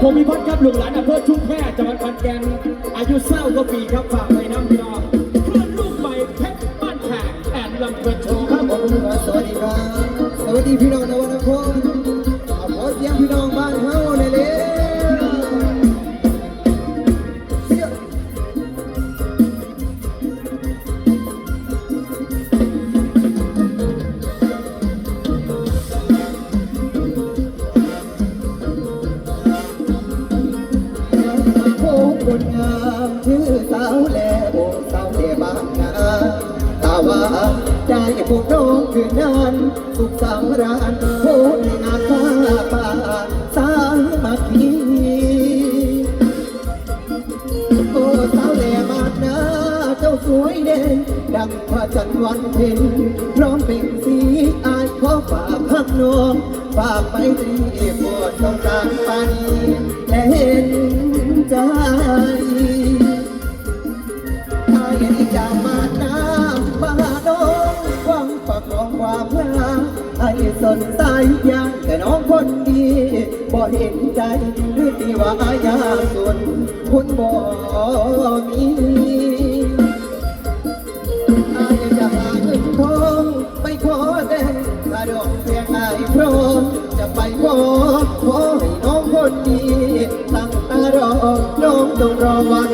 ผมมีพัดครับหลวงหลานอำเภอชุมแพจังหวัดขอนแก่นอายุเศร้าก็ปีครับฝากไปน้ำพี่น้องเพื่อนลูกใหม่เพชรบ้านแขกแอนลำเพลินโชว์ครับผมสวัสดีครับสวัสดีพี่น้อง นานสุขสำราญโอ้ในงานฟ้าป่าสามัคคีโอ้สาวแหล่บาดนาเจ้าสวยเด่นดังพระจันทร์วันเพ็ญพร้อมเป็นสีอายขอฝากข้างนองฝากไปที่ปวดต้องการปานีและเห็นใจ สนใจยางแต่น้องคนดีบ่เห็นใจหรือที่ว่าอายาส่วนคุณบ่มีอายจะหาเงินทองไปขอแดงกระดอกเพียงอายพร้อมจะไปขอขอให้น้องคนดีตั้งตารอน้องต้องรอวัน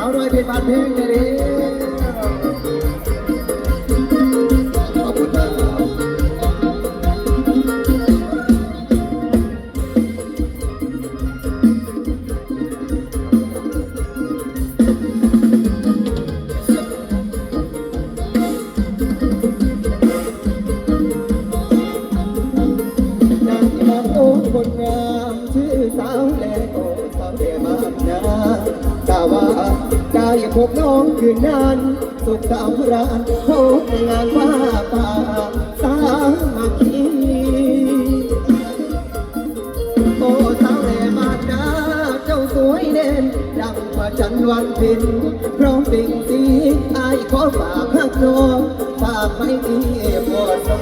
าวน้อยเพชรบานเพลงเลยดิ ได้พบน้องคืนนั้นสุขสำราญพบในงานว่าป่าสามัคคีโอ้สาวแหล่บาดาเจ้าสวยเด่นดังพระจันทร์วันเพ็ญพร้อมเป็นสีอายขอฝากข้างนอกฝากไปที่ปวด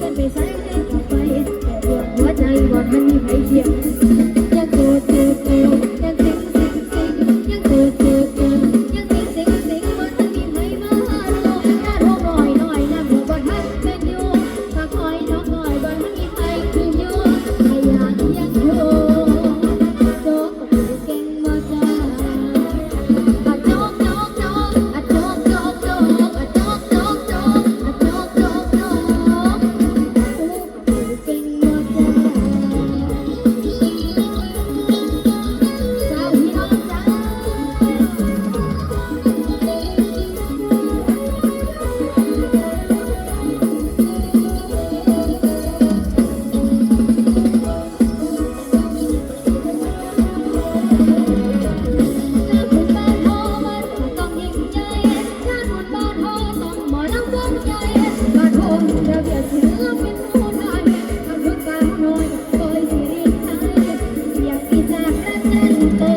กันไปใส่เล่นต่อไปแต่ปวดหัวใจว่ามันมีใครเทียม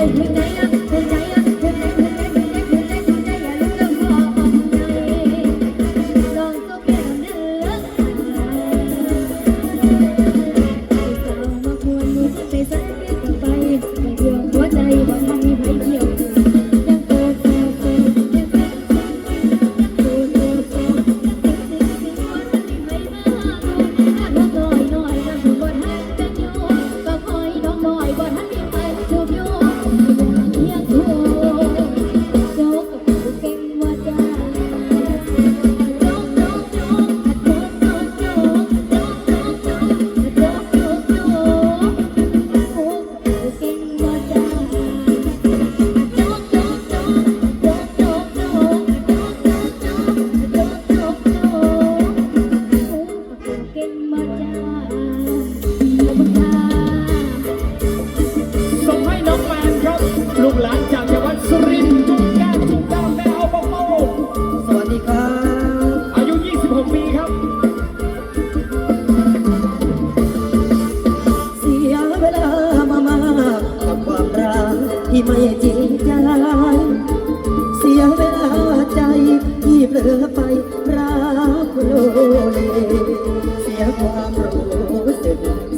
cùng lên đấy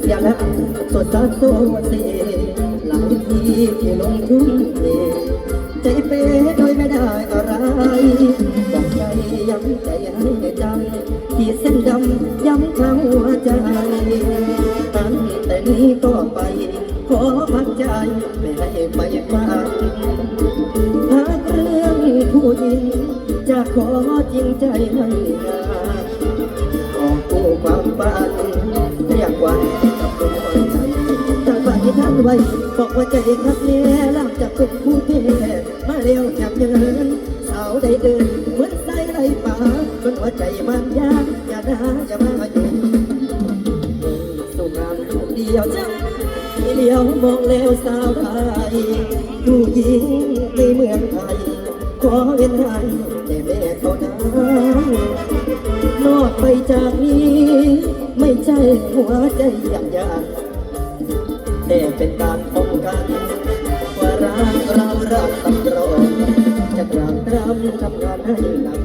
สียแล้วสดสาโซเซหลายทีที่ลงทุนเทใจเป้โดยไม่ได้อะไรบอกใจย้ำใจให้จำที่เส้นดำย้ำเข้าหัวใจตั้งแต่นี้ก็ไปขอพักใจไม่ให้ไปมากหากเรื่องผู้หญิงจะขอจริงใจให้นาขอกู้ความฝันเรียกวัน ว้บอกว่าใจครับเนี่ยหลังจากเป็นผู้เทมาเร็วแถบเยินสาวได้เดินเหมือนใส่ไรป่าคนหัวใจมันยากอย่าด่าอย่ามาอยู่สู่งานผู้เดียวจ้าเลี้ยวมองแล้วสาวไทยผู้หญิงในเมืองไทยขอเห็นให้แต่แม่เท่านั้นนอกไปจากนี้ ไม่ใช่หัวใจอยากยาก แต่เป็นการป้องกันว่ารักเรารักตำรวจจะกราบรำทำงานให้หนัก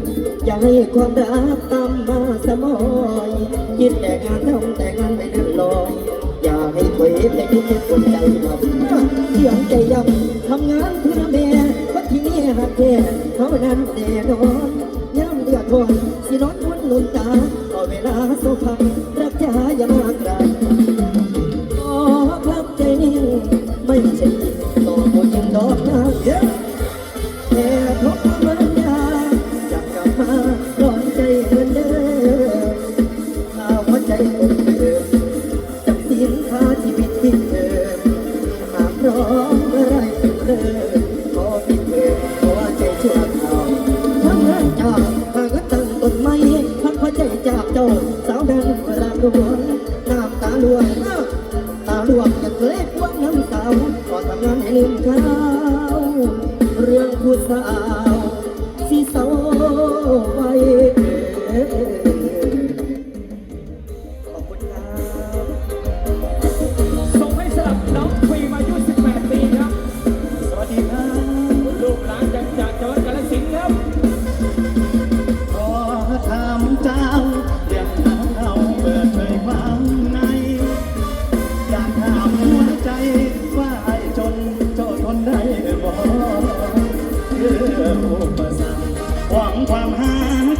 อย่าให้ความรักตามมาสมอยคิดแต่งานทำแต่งานไม่เลื่อนลอยอย่าให้ถอยแต่คิดแค่คนใจเราเสียงใจยำทำงานเพื่อแม่วันที่นี้หักแค่เขานั้นแน่นอนย้ำเดือดร้อนสินอนทนหนุนตาต่อเวลาโซฟังรักจ้าอย่ามาไกล ไม่เจ็บต่อผู้หญิงดอกนาเยอะแต่ทบมันยาจะกลับมาร้อนใจเหมือนเดิมถ้าหัวใจคนเดิมจำสินค่าชีวิตที่เดิมหากร้องเมื่อไรเพิ่ม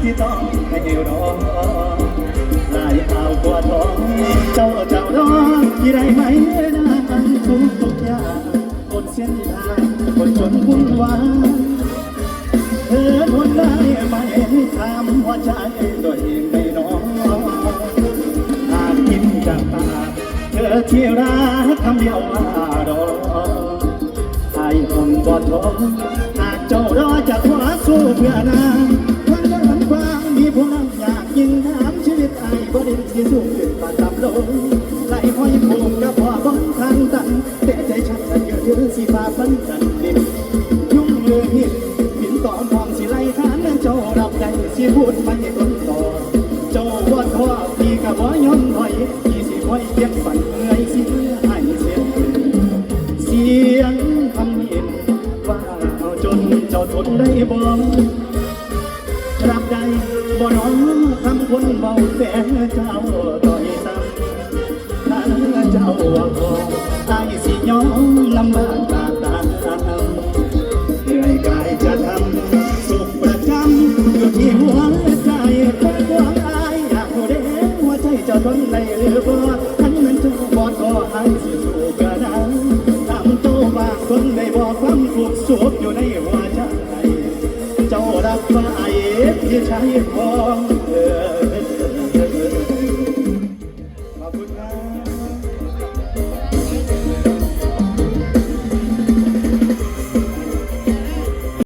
ที่ต้องให้รอหลายเอากว่าทอง เจ้าเจ้ารอที่ได้ไหมนะมันทุกทุกอย่างบนเส้นทางคนจนวุ่นวายเธอทนได้ไหมถามหัวใจตัวเองไม่น้องหากกินจากปาเธอที่รักคำเดียวว่าดอกไอ้คนบอดทองหากเจ้ารอจะขวาสู้เพื่อนา ที่สูงขึ้นปานต่ำลงไหลห้อยผูกกับพ่อบนทางตันแต่ใจฉันมันเยอะยืนสีฟ้าฟันกันดินยุ่งเลยหินหินต่อมองสิไล่ทานเจ้ารับใจสิพูดไม่ต้นต่อ เจ้าวัดพ่อพี่กับบ่ยอมถอยพี่สิคอยเก็บฝันเมื่อยสิเพื่อให้เสียงเสียงคำเห็นว่าเอาจนเจ้าทนได้บ่รับได้ บ่น้องคำคนเบาแสนเจ้าต่อยซ้ำถ้าเจ้าว่าขอไอ้สิยอมลำบากตาตาเหนื่อยกายจะทำสุขประจำอยู่ที่หัวใจคนกวางอายอยากเด้หัวใจเจะทนได้หรือบ่